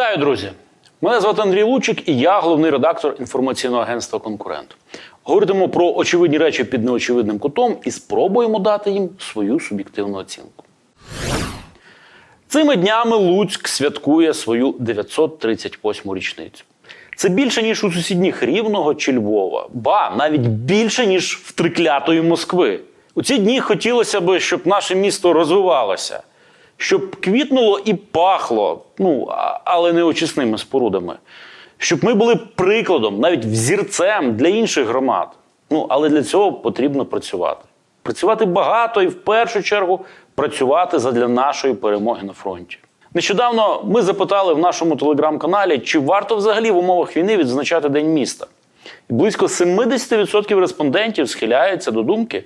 Вітаю, друзі! Мене звати Андрій Лучик, і я головний редактор інформаційного агентства Конкурент. Говоритимемо про очевидні речі під неочевидним кутом і спробуємо дати їм свою суб'єктивну оцінку. Цими днями Луцьк святкує свою 938 річницю. Це більше, ніж у сусідніх Рівного чи Львова, ба навіть більше, ніж в триклятої Москви. У ці дні хотілося б, щоб наше місто розвивалося, щоб квітнуло і пахло, ну, але не очисними спорудами. Щоб ми були прикладом, навіть взірцем для інших громад. Ну, але для цього потрібно працювати. Працювати багато і в першу чергу працювати задля нашої перемоги на фронті. Нещодавно ми запитали в нашому телеграм-каналі, чи варто взагалі в умовах війни відзначати День міста. І близько 70% респондентів схиляються до думки,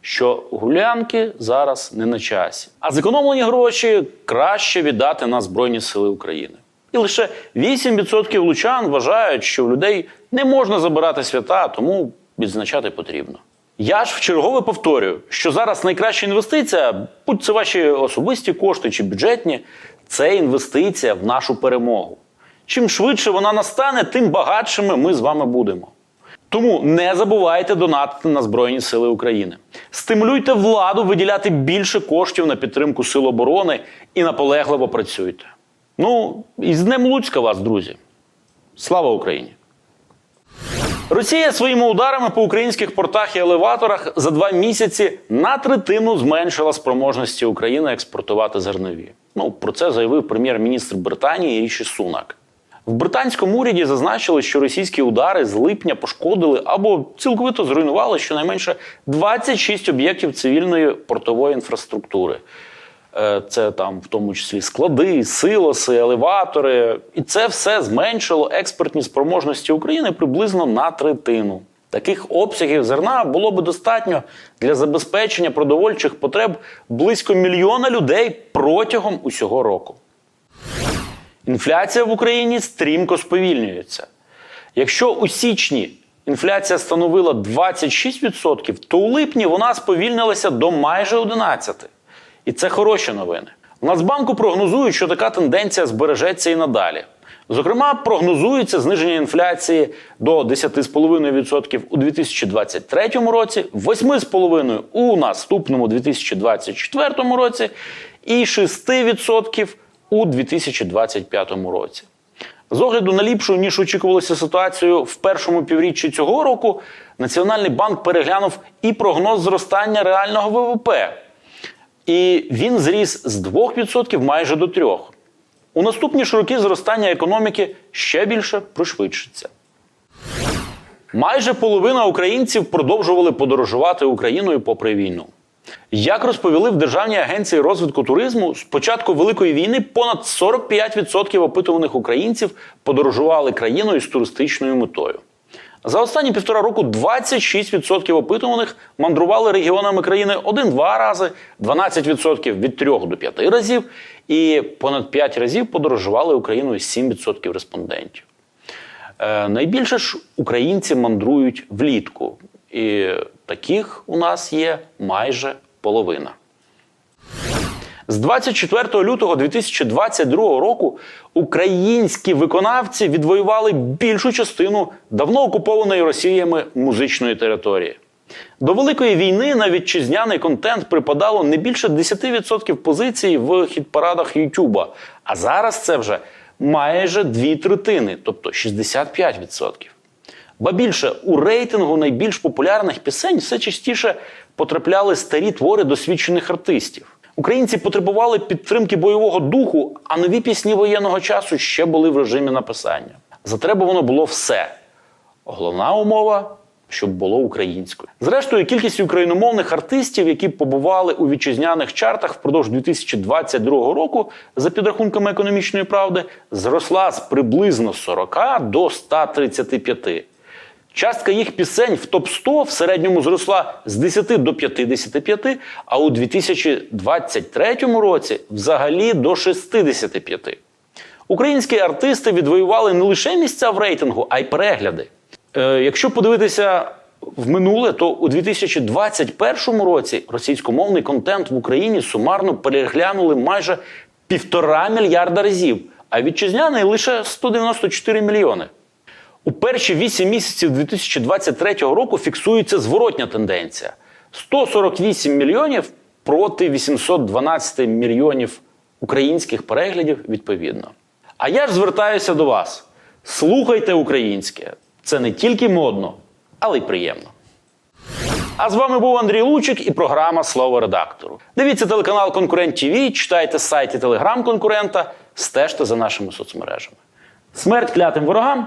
що гулянки зараз не на часі. А зекономлені гроші краще віддати на Збройні Сили України. І лише 8% лучан вважають, що в людей не можна забирати свята, тому відзначати потрібно. Я ж вчергове повторюю, що зараз найкраща інвестиція, будь це ваші особисті кошти чи бюджетні, це інвестиція в нашу перемогу. Чим швидше вона настане, тим багатшими ми з вами будемо. Тому не забувайте донатити на Збройні Сили України. Стимулюйте владу виділяти більше коштів на підтримку Сил оборони і наполегливо працюйте. Ну, і з Днем Луцька вас, друзі. Слава Україні! Росія своїми ударами по українських портах і елеваторах за два місяці на третину зменшила спроможності України експортувати зернові. Ну про це заявив прем'єр-міністр Британії Ріші Сунак. В британському уряді зазначили, що російські удари з липня пошкодили або цілковито зруйнували щонайменше 26 об'єктів цивільної портової інфраструктури. Е, Це там в тому числі склади, силоси, елеватори. І це все зменшило експортні спроможності України приблизно на третину. Таких обсягів зерна було би достатньо для забезпечення продовольчих потреб близько мільйона людей протягом усього року. Інфляція в Україні стрімко сповільнюється. Якщо у січні інфляція становила 26%, то у липні вона сповільнилася до майже 11%. І це хороші новини. У Нацбанку прогнозують, що така тенденція збережеться і надалі. Зокрема, прогнозується зниження інфляції до 10,5% у 2023 році, 8,5% у наступному 2024 році і 6% у 2025 році. З огляду на ліпшу, ніж очікувалося ситуацію в першому півріччі цього року, Національний банк переглянув і прогноз зростання реального ВВП. І він зріс з 2% майже до 3%. У наступні ж роки зростання економіки ще більше пришвидшиться. Майже половина українців продовжували подорожувати Україною попри війну. Як розповіли в Державній агенції розвитку туризму, з початку Великої війни понад 45% опитуваних українців подорожували країною з туристичною метою. За останні півтора року 26% опитуваних мандрували регіонами країни 1-2 рази, 12% від 3 до 5 разів, і понад 5 разів подорожували Україною 7% респондентів. Е, найбільше ж українці мандрують влітку, і таких у нас є майже половина. З 24 лютого 2022 року українські виконавці відвоювали більшу частину давно окупованої Росіями музичної території. До Великої війни на вітчизняний контент припадало не більше 10% позицій в хіт-парадах Ютуба. А зараз це вже майже дві третини, тобто 65%. Ба більше у рейтингу найбільш популярних пісень все частіше потрапляли старі твори досвідчених артистів. Українці потребували підтримки бойового духу, а нові пісні воєнного часу ще були в режимі написання. Затребувано було все. Головна умова, щоб було українською. Зрештою, кількість україномовних артистів, які побували у вітчизняних чартах впродовж 2022 року, за підрахунками економічної правди, зросла з приблизно 40 до 135. Частка їх пісень в топ-100 в середньому зросла з 10 до 55, а у 2023 році взагалі до 65. Українські артисти відвоювали не лише місця в рейтингу, а й перегляди. Е, якщо подивитися в минуле, то у 2021 році російськомовний контент в Україні сумарно переглянули майже півтора мільярда разів, а вітчизняний лише 194 мільйони. У перші 8 місяців 2023 року фіксується зворотня тенденція: 148 мільйонів проти 812 мільйонів українських переглядів відповідно. А я ж звертаюся до вас: слухайте українське. Це не тільки модно, але й приємно. А з вами був Андрій Лучик і програма Слово редактору. Дивіться телеканал Конкурент ТВ, читайте сайт і телеграм конкурента, стежте за нашими соцмережами. Смерть клятим ворогам